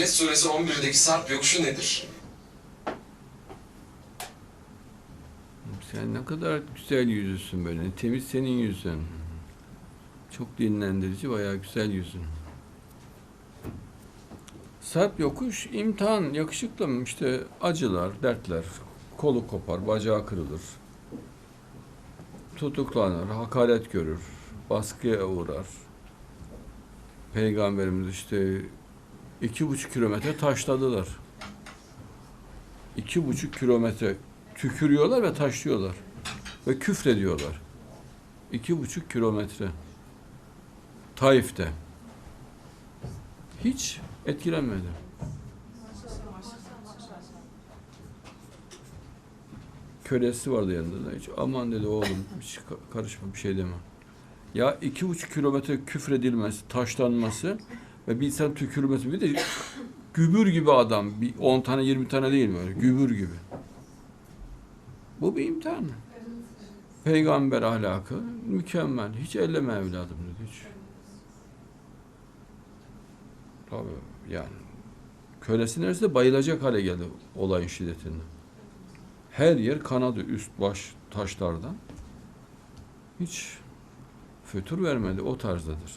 Felez suresi 11'deki sarp yokuşu nedir? Sen ne kadar güzel yüzüsün böyle. Temiz senin yüzün. Çok dinlendirici, bayağı güzel yüzün. Sarp yokuş, imtihan, yakışıklı mı? İşte acılar, dertler, kolu kopar, bacağı kırılır. Tutuklanır, hakaret görür, baskıya uğrar. Peygamberimiz işte iki buçuk kilometre taşladılar. İki buçuk kilometre tükürüyorlar ve taşlıyorlar. Ve küfrediyorlar. İki buçuk kilometre. Taif'te. Hiç etkilenmedi. Kölesi vardı yanında da hiç. Aman dedi oğlum hiç ka- karışma bir şey deme. Ya iki buçuk kilometre küfredilmesi, taşlanması ve bir insan tükürmesi. Bir de gübür gibi adam. Bir 10 tane 20 tane değil böyle. Gübür gibi. Bu bir imtihan. Peygamber ahlakı mükemmel. Hiç elleme evladım dedi. Hiç. Tabii yani. Kölesi neredeyse bayılacak hale geldi olayın şiddetinden. Her yer kanadı üst baş taşlardan. Hiç fötür vermedi o tarzdadır.